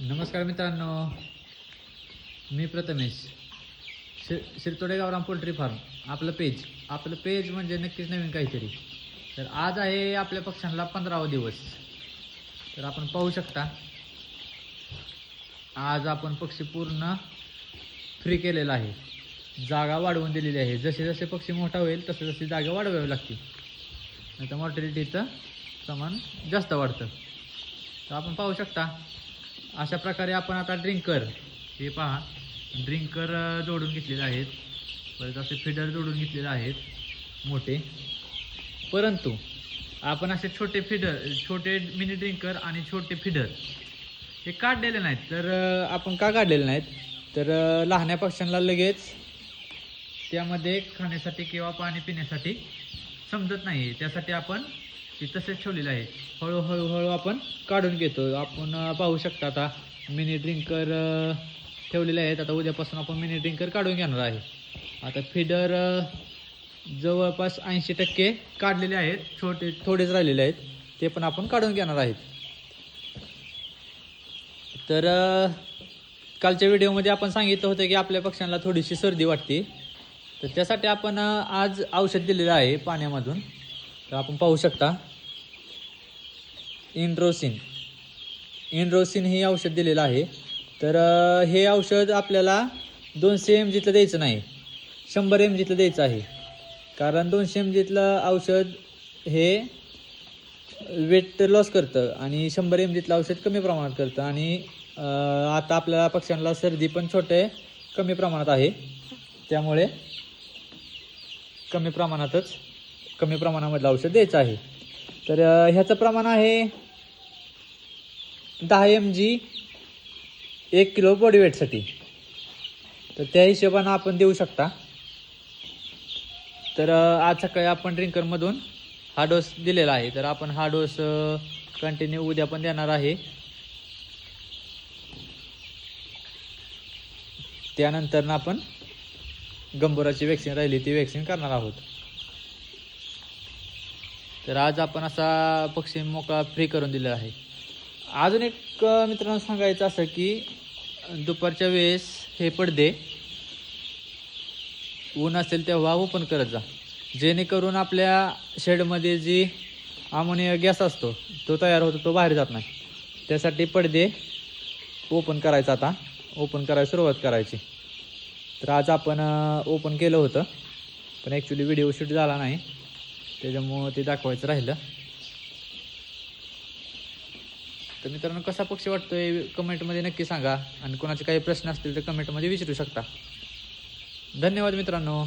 नमस्कार मित्रांनो. मी प्रथमेश. शि शिरतोडे गावराम पोल्ट्री फार्म. आपलं पेज. आपलं पेज म्हणजे नक्कीच नवीन काहीतरी. तर आज आहे आपल्या पक्ष्यांना पंधरावा दिवस. तर आपण पाहू शकता. आज आपण पक्षी पूर्ण फ्री केलेला आहे. जागा वाढवून दिलेली आहे. जसे जसे पक्षी मोठा होईल तसे तसे जागा वाढवावी लागतील. नाही तर मॉर्टॅलिटीचं प्रमाण जास्त वाढतं. तर आपण पाहू शकता. अशा प्रकारे आपण आता ड्रिंकर हे पहा. ड्रिंकर जोडून घेतलेले आहेत. परत असे फिडर जोडून घेतलेले आहेत. मोठे. परंतु आपण असे छोटे फिडर छोटे मिनी ड्रिंकर आणि छोटे फिडर हे काढलेले नाहीत. तर आपण का काढलेले नाहीत? तर लहान्या पक्ष्यांना लगेच त्यामध्ये खाण्यासाठी किंवा पाणी पिण्यासाठी समजत नाही त्यासाठी आपण ते तसेच ठेवलेलं आहे. हळूहळू हळू आपण काढून घेतो. आपण पाहू शकता आता मिनी ड्रिंकर ठेवलेले आहेत. आता उद्यापासून आपण मिनी ड्रिंकर काढून घेणार आहे. आता फिडर जवळपास ऐंशी टक्के काढलेले आहेत. छोटे थोडेच राहिलेले आहेत. ते पण आपण काढून घेणार आहेत. तर कालच्या व्हिडिओमध्ये आपण सांगितलं होतं की आपल्या पक्ष्यांना थोडीशी सर्दी वाटते. तर त्यासाठी आपण आज औषध दिलेलं आहे पाण्यामधून. तर आपण पाहू शकता. इंड्रोसिन. इंड्रोसिन हे औषध दिलेलं आहे. तर हे औषध आपल्याला दोनशे एम जीतलं द्यायचं नाही. शंभर एम जीतलं द्यायचं आहे. कारण दोनशे एम जीतलं औषध हे वेट लॉस करतं आणि शंभर एम जीतलं औषध कमी प्रमाणात करतं आणि आता आपल्याला पक्ष्यांना सर्दी पण छोटे कमी प्रमाणात आहे. त्यामुळे कमी प्रमाणातच कमी प्रमाणामधलं औषध द्यायचं आहे. तर ह्याचं प्रमाण आहे दहा एम जी एक किलो बॉडी वेटसाठी तर त्या हिशोबानं आपण देऊ शकता. तर आज सकाळी आपण ड्रिंकरमधून हा डोस दिलेला आहे. तर आपण हा डोस कंटिन्यू उद्या पण देणार आहे. त्यानंतर आपण गंभोराची वॅक्सिन राहिली ती वॅक्सिन करणार आहोत. तर आज आपण असा पक्षी मोकळा फ्री करून दिलेला आहे. अजून एक मित्रांनो सांगायचं असं की दुपारच्या वेळेस हे पडदे ऊन असेल तेव्हा ओपन करत जा. जेणेकरून आपल्या शेडमध्ये जी अमोनिया गॅस असतो तो तयार होतो तो बाहेर जात नाही. त्यासाठी पडदे ओपन करायचा आता. ओपन करायला सुरुवात करायची. तर आज आपण ओपन केलं होतं. पण ॲक्च्युली व्हिडिओ शूट झाला नाही. त्याच्यामुळं ते दाखवायचं राहिलं. तर मित्रांनो कसा पक्षी वाटतोय? कमेंटमध्ये नक्की सांगा. आणि कोणाचे काही प्रश्न असतील तर कमेंटमध्ये विचारू शकता. धन्यवाद मित्रांनो.